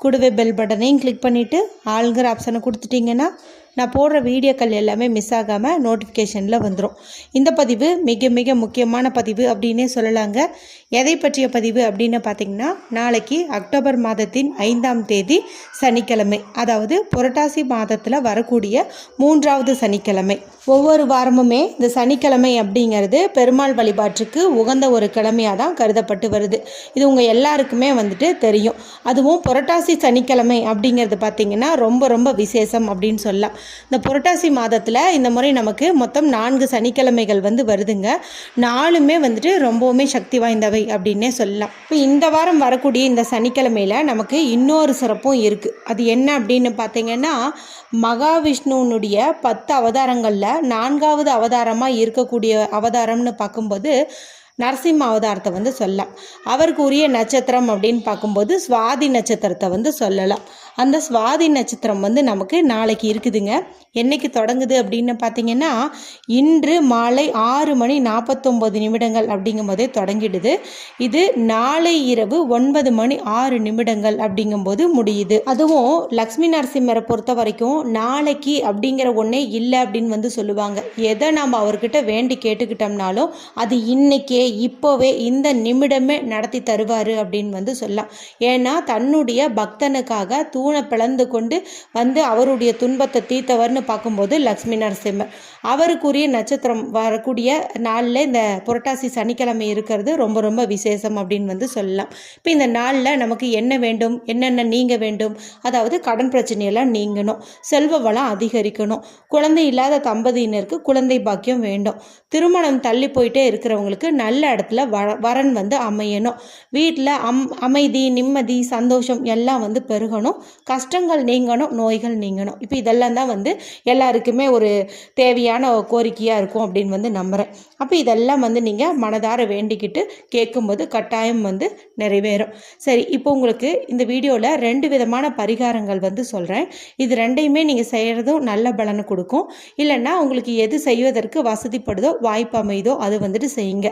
கூடவே பெல் பட்டனையும் கிளிக் பண்ணிவிட்டு ஆளுங்கிற ஆப்ஷனை கொடுத்துட்டிங்கன்னா நான் போடுற வீடியோக்கள் எல்லாமே மிஸ் ஆகாமல் நோட்டிஃபிகேஷனில் வந்துடும் இந்த பதிவு மிக மிக முக்கியமான பதிவு அப்படின்னே சொல்லலாங்க. எதை பற்றிய பதிவு அப்படின்னு பார்த்தீங்கன்னா நாளைக்கு அக்டோபர் மாதத்தின் ஐந்தாம் தேதி சனிக்கிழமை அதாவது புரட்டாசி மாதத்தில் வரக்கூடிய மூன்றாவது சனிக்கிழமை. ஒவ்வொரு வாரமுமே இந்த சனிக்கிழமை அப்படிங்கிறது பெருமாள் வழிபாட்டுக்கு உகந்த ஒரு கிழமையாக தான் கருதப்பட்டு வருது. இது உங்கள் எல்லாருக்குமே வந்துட்டு தெரியும். அதுவும் புரட்டாசி சனிக்கிழமை அப்படிங்கிறது பார்த்திங்கன்னா ரொம்ப ரொம்ப விசேஷம் அப்படின்னு சொல்லலாம். இந்த புரட்டாசி மாதத்தில் இந்த முறை நமக்கு மொத்தம் நான்கு சனிக்கிழமைகள் வந்து வருதுங்க. நாலுமே வந்துட்டு ரொம்பவுமே சக்தி வாய்ந்தவை அப்படின்னே சொல்லலாம். இப்போ இந்த வாரம் வரக்கூடிய இந்த சனிக்கிழமையில் நமக்கு இன்னொரு சிறப்பும் இருக்குது அது என்ன அப்படின்னு பார்த்தீங்கன்னா மகாவிஷ்ணுனுடைய பத்து அவதாரங்களில் நான்காவது அவதாரமாக இருக்கக்கூடிய அவதாரம்னு பார்க்கும்போது நரசிம்ம அவதாரத்தை வந்து சொல்லலாம். அவருக்கு உரிய நட்சத்திரம் அப்படின்னு பார்க்கும்போது சுவாதி நட்சத்திரத்தை வந்து சொல்லலாம். அந்த சுவாதி நட்சத்திரம் வந்து நமக்கு நாளைக்கு இருக்குதுங்க. என்னைக்கு தொடங்குது அப்படின்னு பார்த்தீங்கன்னா இன்று மாலை ஆறு மணி நாற்பத்தொம்பது நிமிடங்கள் அப்படிங்கும் போதே தொடங்கிடுது. இது நாளை இரவு ஒன்பது மணி ஆறு நிமிடங்கள் அப்படிங்கும்போது முடியுது. அதுவும் லக்ஷ்மி நரசிம்மரை பொறுத்த வரைக்கும் நாளைக்கு அப்படிங்கிற ஒன்றே இல்லை அப்படின்னு வந்து சொல்லுவாங்க. எதை நாம் அவர்கிட்ட வேண்டி கேட்டுக்கிட்டோம்னாலும் அது இன்னைக்கே இப்போவே இந்த நிமிடமே நடத்தி தருவார் அப்படின்னு வந்து சொல்லலாம். ஏன்னா தன்னுடைய பக்தனுக்காக தூணை பிளந்து கொண்டு வந்து அவருடைய துன்பத்தை தீர்த்தவர்னு பார்க்கும்போது லக்ஷ்மி நரசிம்மர். அவருக்குரிய நட்சத்திரம் வரக்கூடிய நாளில் இந்த புரட்டாசி சனிக்கிழமை இருக்கிறது ரொம்ப ரொம்ப விசேஷம் அப்படின்னு வந்து சொல்லலாம். இப்போ இந்த நாளில் நமக்கு என்ன வேண்டும் என்னென்ன நீங்க வேண்டும் அதாவது கடன் பிரச்சனையெல்லாம் நீங்கணும் செல்வ வளம் அதிகரிக்கணும் குழந்தை இல்லாத தம்பதியினருக்கு குழந்தை பாக்கியம் வேண்டும் திருமணம் தள்ளி போயிட்டே இருக்கிறவங்களுக்கு நல்ல இடத்துல வர வரன் வந்து அமையணும் வீட்டில் அம் அமைதி நிம்மதி சந்தோஷம் எல்லாம் வந்து பெருகணும். கஷ்டங்கள் நீங்கணும் நோய்கள் நீங்கணும். இப்போ இதெல்லாம் தான் வந்து எல்லாருக்குமே ஒரு தேவையான கோரிக்கையாக இருக்கும் அப்படின்னு வந்து நம்புகிறேன் அப்போ இதெல்லாம் வந்து நீங்கள் மனதார வேண்டிக்கிட்டு கேட்கும்போது கட்டாயம் வந்து நிறைவேறும். சரி இப்போ உங்களுக்கு இந்த வீடியோவில் ரெண்டு விதமான பரிகாரங்கள் வந்து சொல்கிறேன் இது ரெண்டையுமே நீங்கள் செய்கிறதும் நல்ல பலனை கொடுக்கும். இல்லைன்னா உங்களுக்கு எது செய்வதற்கு வசதிப்படுதோ வாய்ப்பு அமைதோ அது வந்துட்டு செய்யுங்க.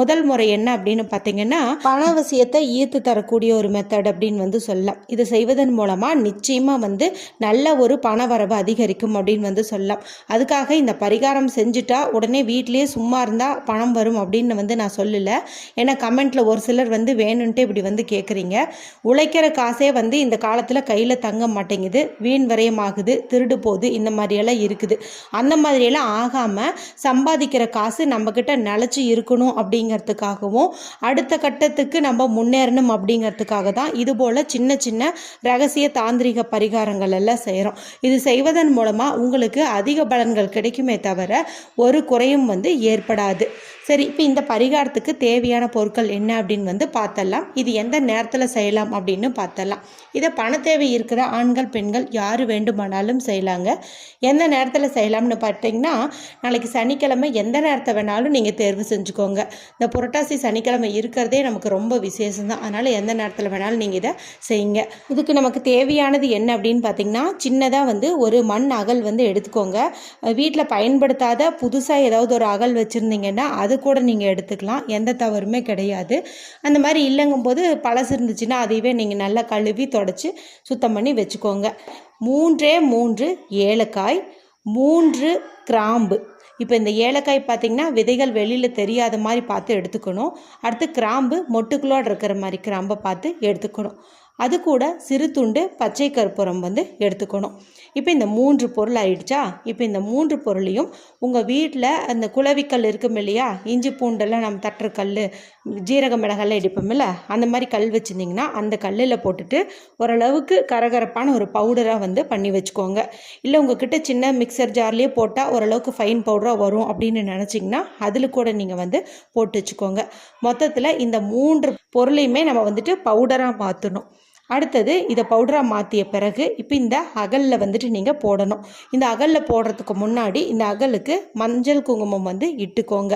முதல் முறை என்ன அப்படின்னு பார்த்தீங்கன்னா பணவசியத்தை ஈர்த்து தரக்கூடிய ஒரு மெத்தட் அப்படின்னு வந்து சொல்லலாம். இதை செய்வதன் மூலமாக நிச்சயமாக வந்து நல்ல ஒரு பண வரவு அதிகரிக்கும் அப்படின்னு வந்து சொல்லலாம். அதுக்காக இந்த பரிகாரம் செஞ்சுட்டா உடனே வீட்டிலேயே சும்மா இருந்தால் பணம் வரும் அப்படின்னு வந்து நான் சொல்லலை. ஏன்னா கமெண்ட்டில் ஒரு சிலர் வந்து வேணும்ன்ட்டு இப்படி வந்து கேட்குறீங்க உழைக்கிற காசே வந்து இந்த காலத்தில் கையில் தங்க மாட்டேங்குது. வீண் விரயமாகுது. திருடு போகுது. இந்த மாதிரியெல்லாம் இருக்குது. அந்த மாதிரியெல்லாம் ஆகாமல் சம்பாதிக்கிற காசு நம்மக்கிட்ட நிலச்சி இருக்கணும் அப்படிங்கிறதுக்காகவும் அடுத்த கட்டத்துக்கு நம்ம முன்னேறணும் அப்படிங்கிறதுக்காக தான் இது போல் சின்ன சின்ன ரகசிய தாந்திரிக பரிகாரங்கள் எல்லாம் செய்கிறோம் இது செய்வதன் மூலமாக உங்களுக்கு அதிக பலன்கள் கிடைக்குமே தவிர ஒரு குறையும் வந்து ஏற்படாது. சரி இப்போ இந்த பரிகாரத்துக்கு தேவையான பொருட்கள் என்ன அப்படின்னு வந்து பார்த்தரலாம் இது எந்த நேரத்தில் செய்யலாம் அப்படின்னு பார்த்தரலாம் இதை பண தேவை இருக்கிற ஆண்கள் பெண்கள் யார் வேண்டுமானாலும் செய்யலாங்க. எந்த நேரத்தில் செய்யலாம்னு பார்த்தீங்கன்னா நாளைக்கு சனிக்கிழமை எந்த நேரத்தை வேணாலும் நீங்கள் தேர்வு செஞ்சுக்கோங்க. இந்த புரட்டாசி சனிக்கிழமை இருக்கிறதே நமக்கு ரொம்ப விசேஷம் தான். அதனால் எந்த நேரத்தில் வேணாலும் நீங்கள் இதை செய்யுங்க. இதுக்கு நமக்கு தேவையானது என்ன அப்படின்னு பார்த்தீங்கன்னா சின்னதாக வந்து ஒரு மண் அகல் வந்து எடுத்துக்கோங்க. வீட்டில் பயன்படுத்தாத புதுசாக ஏதாவது ஒரு அகல் வச்சுருந்தீங்கன்னா அது கூட நீங்கள் எடுத்துக்கலாம். எந்த தவறுமே கிடையாது. அந்த மாதிரி இல்லைங்கும்போது பழசு இருந்துச்சுன்னா அதையவே நீங்கள் நல்லா கழுவி தொடச்சி சுத்தம் பண்ணி வச்சுக்கோங்க. மூன்றே மூன்று ஏலக்காய் மூன்று கிராம்பு. இப்போ இந்த ஏலக்காய் பார்த்திங்கன்னா விதைகள் வெளியில் தெரியாத மாதிரி பார்த்து எடுத்துக்கணும். அடுத்து கிராம்பு மொட்டுக்குள்ளோடு இருக்கிற மாதிரி கிராம்பை பார்த்து எடுத்துக்கணும். அது கூட சிறு துண்டு பச்சை கற்பூரம் வந்து எடுத்துக்கணும். இப்போ இந்த மூன்று பொருள் ஆயிடுச்சா? இப்போ இந்த மூன்று பொருளையும் உங்கள் வீட்டில் அந்த குளவிக்கல் இருக்கும் இல்லையா? இஞ்சி பூண்டெல்லாம் நம்ம தட்டுற கல் ஜீரக மிளகெல்லாம் இடிப்போம்ல அந்த மாதிரி கல் வச்சுருந்திங்கன்னா அந்த கல்லில் போட்டுட்டு ஓரளவுக்கு கரகரப்பான ஒரு பவுடராக வந்து பண்ணி வச்சுக்கோங்க. இல்லை உங்ககிட்ட சின்ன மிக்சர் ஜார்லேயே போட்டால் ஓரளவுக்கு ஃபைன் பவுடராக வரும் அப்படின்னு நினச்சிங்கன்னா அதில் கூட நீங்கள் வந்து போட்டு வச்சுக்கோங்க. மொத்தத்தில் இந்த மூன்று பொருளையுமே நம்ம வந்துட்டு பவுடராக மாற்றணும் அடுத்தது இதை பவுடராக மாற்றிய பிறகு இப்போ இந்த அகலில் வந்துட்டு நீங்கள் போடணும். இந்த அகலில் போடுறதுக்கு முன்னாடி இந்த அகலுக்கு மஞ்சள் குங்குமம் வந்து இட்டுக்கோங்க.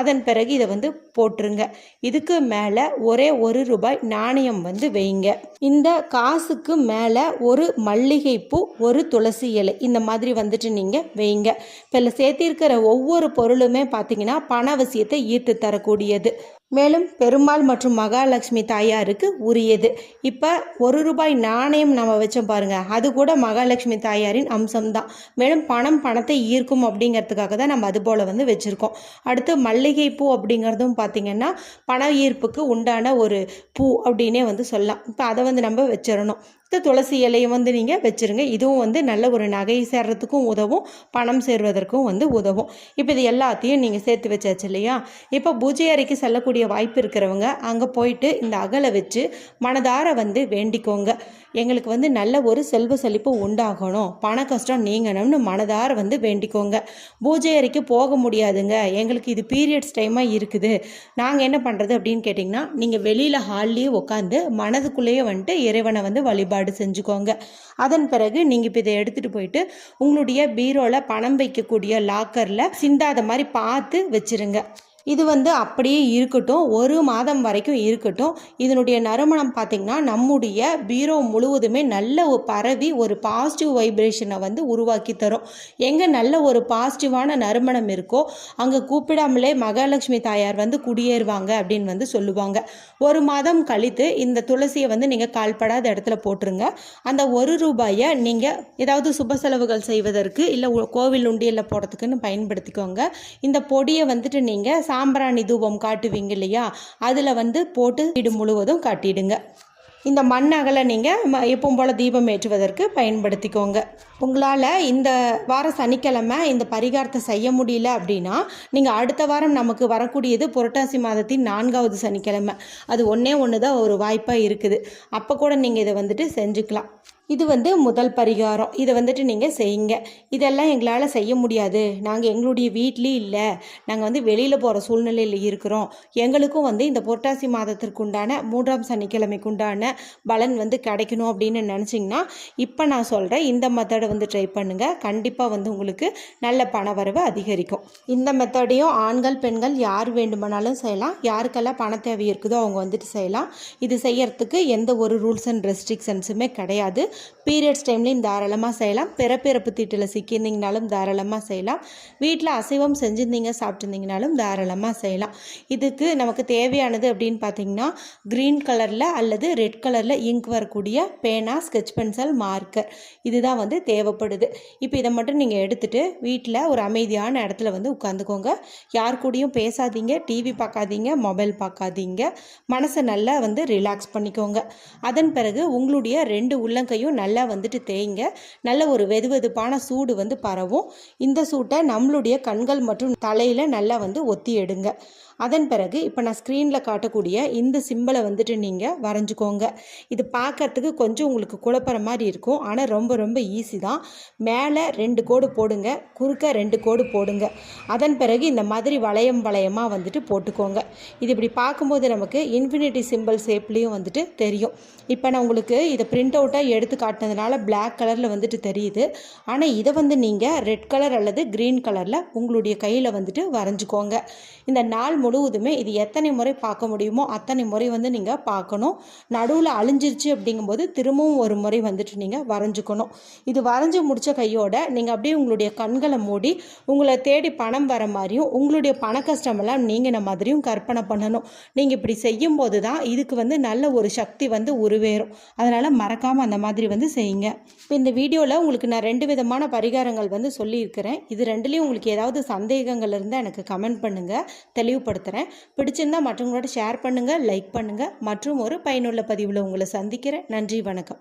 அதன் பிறகு இதை வந்து போட்டுருங்க. இதுக்கு மேலே ஒரே ஒரு ரூபாய் நாணயம் வந்து வைங்க. இந்த காசுக்கு மேலே ஒரு மல்லிகைப்பூ ஒரு துளசி இலை இந்த மாதிரி வந்துட்டு நீங்கள் வைங்க. இப்போ இல்லை சேர்த்திருக்கிற ஒவ்வொரு பொருளுமே பார்த்தீங்கன்னா பணவசியத்தை ஈர்த்து தரக்கூடியது. மேலும் பெருமாள் மற்றும் மகாலட்சுமி தாயாருக்கு உரியது. இப்போ ஒரு ரூபாய் நாணயம் நம்ம வச்சோம் பாருங்க. அது கூட மகாலட்சுமி தாயாரின் அம்சம்தான். மேலும் பணம் பணத்தை ஈர்க்கும் அப்படிங்கிறதுக்காக தான் நம்ம அது போல் வந்து வச்சுருக்கோம். அடுத்து மல்லிகைப்பூ அப்படிங்கிறதும் பார்த்திங்கன்னா பண ஈர்ப்புக்கு உண்டான ஒரு பூ அப்படின்னே வந்து சொல்லலாம். இப்போ அதை வந்து நம்ம வச்சிடணும். இந்த துளசி இலையை வந்து நீங்கள் வச்சுருங்க. இதுவும் வந்து நல்ல ஒரு நகை சேர்றதுக்கும் உதவும். பணம் சேர்வதற்கும் வந்து உதவும். இப்போ இது எல்லாத்தையும் நீங்கள் சேர்த்து வச்சாச்சு இல்லையா? இப்போ பூஜை அறைக்கு செல்லக்கூடிய வாய்ப்பு இருக்கிறவங்க அங்கே போயிட்டு இந்த அகலை வச்சு மனதார வந்து வேண்டிக்கோங்க. எங்களுக்கு வந்து நல்ல ஒரு செல்வ செழிப்பு உண்டாகணும். பண கஷ்டம் நீங்கணும்னு மனதார வந்து வேண்டிக்கோங்க. பூஜை அறைக்கு போக முடியாதுங்க. எங்களுக்கு இது பீரியட்ஸ் டைமாக இருக்குது. நாங்கள் என்ன பண்ணுறது அப்படின்னு கேட்டிங்கன்னா நீங்கள் வெளியில் ஹால்லேயே உட்காந்து மனதுக்குள்ளேயே வந்துட்டு இறைவனை வந்து வழிபாடு செஞ்சுக்கோங்க. அதன் பிறகு நீங்கள் இப்போ இதை எடுத்துகிட்டு போயிட்டு உங்களுடைய பீரோவில் பணம் வைக்கக்கூடிய லாக்கரில் சிந்தாத மாதிரி பார்த்து வச்சுருங்க. இது வந்து அப்படியே இருக்கட்டும். ஒரு மாதம் வரைக்கும் இருக்கட்டும். இதனுடைய நறுமணம் பார்த்திங்கன்னா நம்முடைய பீரோ முழுவதுமே நல்ல ஒரு பரவி ஒரு பாசிட்டிவ் வைப்ரேஷனை வந்து உருவாக்கி தரும். எங்கே நல்ல ஒரு பாசிட்டிவான நறுமணம் இருக்கோ அங்கே கூப்பிடாமலே மகாலட்சுமி தாயார் வந்து குடியேறுவாங்க அப்படின்னு வந்து சொல்லுவாங்க. ஒரு மாதம் கழித்து இந்த துளசியை வந்து நீங்கள் கால்படாத இடத்துல போட்டுருங்க. அந்த ஒரு ரூபாயை நீங்கள் ஏதாவது சுப செலவுகள் செய்வதற்கு இல்லை கோவில் உண்டியலில் போடுறதுக்குன்னு பயன்படுத்திக்கோங்க. இந்த பொடியை வந்துட்டு நீங்கள் சாம்பிராணி தூபம் காட்டுவீங்க இல்லையா? அதில் வந்து போட்டு வீடு முழுவதும் காட்டிடுங்க. இந்த மண் அகலை நீங்கள் எப்பவும் போல் தீபம் ஏற்றுவதற்கு பயன்படுத்திக்கோங்க. உங்களால் இந்த வார சனிக்கிழமை இந்த பரிகாரத்தை செய்ய முடியல அப்படின்னா நீங்கள் அடுத்த வாரம் நமக்கு வரக்கூடியது புரட்டாசி மாதத்தின் நான்காவது சனிக்கிழமை. அது ஒன்றே ஒன்று தான் ஒரு வாய்ப்பாக இருக்குது. அப்போ கூட நீங்கள் இதை வந்துட்டு செஞ்சுக்கலாம். இது வந்து முதல் பரிகாரம். இதை வந்துட்டு நீங்கள் செய்யுங்க. இதெல்லாம் எங்களால் செய்ய முடியாது. நாங்கள் எங்களுடைய வீட்லேயும் இல்லை. நாங்கள் வந்து வெளியில் போகிற சூழ்நிலையில் இருக்கிறோம். எங்களுக்கும் வந்து இந்த புரட்டாசி மாதத்திற்கு உண்டான மூன்றாம் சனிக்கிழமைக்கு உண்டான பலன் வந்து கிடைக்கணும் அப்படின்னு நினச்சிங்கன்னா இப்போ நான் சொல்கிறேன் இந்த மெத்தடை வந்து ட்ரை பண்ணுங்கள் கண்டிப்பாக வந்து உங்களுக்கு நல்ல பண வரவு அதிகரிக்கும். இந்த மெத்தடையும் ஆண்கள் பெண்கள் யார் வேண்டுமானாலும் செய்யலாம். யாருக்கெல்லாம் பண தேவை இருக்குதோ அவங்க வந்துட்டு செய்யலாம். இது செய்யறதுக்கு எந்த ஒரு ரூல்ஸ் அண்ட் ரெஸ்ட்ரிக்ஷன்ஸுமே கிடையாது. பீரியட்ஸ் டைம்லேயும் தாராளமாக செய்யலாம். பிறப்பிறப்பு தீட்டில் சிக்கியிருந்தீங்கனாலும் தாராளமாக செய்யலாம். வீட்டில் அசைவம் செஞ்சுருந்தீங்க சாப்பிட்ருந்தீங்கனாலும் தாராளமாக செய்யலாம். இதுக்கு நமக்கு தேவையானது அப்படின்னு பார்த்தீங்கன்னா க்ரீன் கலரில் அல்லது ரெட் கலரில் இங்க் வரக்கூடிய பேனா ஸ்கெச் பென்சில் மார்க்கர் இதுதான் வந்து தேவைப்படுது. இப்போ இதை மட்டும் நீங்கள் எடுத்துகிட்டு வீட்டில் ஒரு அமைதியான இடத்துல வந்து உட்காந்துக்கோங்க யார் கூடயும் பேசாதீங்க டிவி பார்க்காதீங்க மொபைல் பார்க்காதீங்க மனசை நல்லா வந்து ரிலாக்ஸ் பண்ணிக்கோங்க. அதன் பிறகு உங்களுடைய ரெண்டு உள்ளங்கையும் நல்லா வந்துட்டு தேய்ங்க. நல்ல ஒரு வெது வெதுப்பான சூடு வந்து பரவும். இந்த சூட்டை நம்மளுடைய கண்கள் மற்றும் தலையில் நல்லா வந்து ஒத்தி எடுங்க. அதன் பிறகு இப்போ நான் ஸ்க்ரீனில் காட்டக்கூடிய இந்த சிம்பிளை வந்துட்டு நீங்கள் வரைஞ்சிக்கோங்க. இது பார்க்கறதுக்கு கொஞ்சம் உங்களுக்கு குழப்பற மாதிரி இருக்கும். ஆனால் ரொம்ப ரொம்ப ஈஸி தான். மேலே ரெண்டு கோடு போடுங்க. குறுக்க ரெண்டு கோடு போடுங்க. அதன் பிறகு இந்த மாதிரி வளையம் வளையமாக வந்துட்டு போட்டுக்கோங்க. இது இப்படி பார்க்கும்போது நமக்கு இன்ஃபினிட்டி சிம்பிள் ஷேப்லேயும் வந்துட்டு தெரியும். இப்போ நான் உங்களுக்கு இதை பிரிண்ட் அவுட்டாக எடுத்து காட்டினதுனால பிளாக் கலரில் வந்துட்டு தெரியுது. ஆனால் இதை வந்து நீங்கள் ரெட் கலர் அல்லது க்ரீன் கலரில் உங்களுடைய கையில் வந்துட்டு வரைஞ்சிக்கோங்க. இந்த நாள் முழுவதுமே இது எத்தனை முறை பார்க்க முடியுமோ அத்தனை முறை வந்து நீங்கள் பார்க்கணும். நடுவில் அழிஞ்சிருச்சு அப்படிங்கும்போது திரும்பவும் ஒரு முறை வந்துட்டு நீங்கள் வரைஞ்சிக்கணும். இது வரைஞ்சி முடித்த கையோட நீங்கள் அப்படியே உங்களுடைய கண்களை மூடி உங்களை தேடி பணம் வர மாதிரியும் உங்களுடைய பண கஷ்டமெல்லாம் நீங்கின மாதிரியும் கற்பனை பண்ணணும். நீங்கள் இப்படி செய்யும் போது தான் இதுக்கு வந்து நல்ல ஒரு சக்தி வந்து உருவேறும். அதனால் மறக்காமல் அந்த மாதிரி மாதிரி வந்து செய்யுங்க. இப்போ இந்த வீடியோவில் உங்களுக்கு நான் ரெண்டு விதமான பரிகாரங்கள் வந்து சொல்லியிருக்கிறேன். இது ரெண்டுலேயும் உங்களுக்கு ஏதாவது சந்தேகங்கள் இருந்தால் எனக்கு கமெண்ட் பண்ணுங்கள் தெளிவுபடுத்துகிறேன் பிடிச்சிருந்தால் மற்றவங்களோட ஷேர் பண்ணுங்கள் லைக் பண்ணுங்கள் மற்றும் ஒரு பயனுள்ள பதிவில் உங்களை சந்திக்கிறேன். நன்றி வணக்கம்.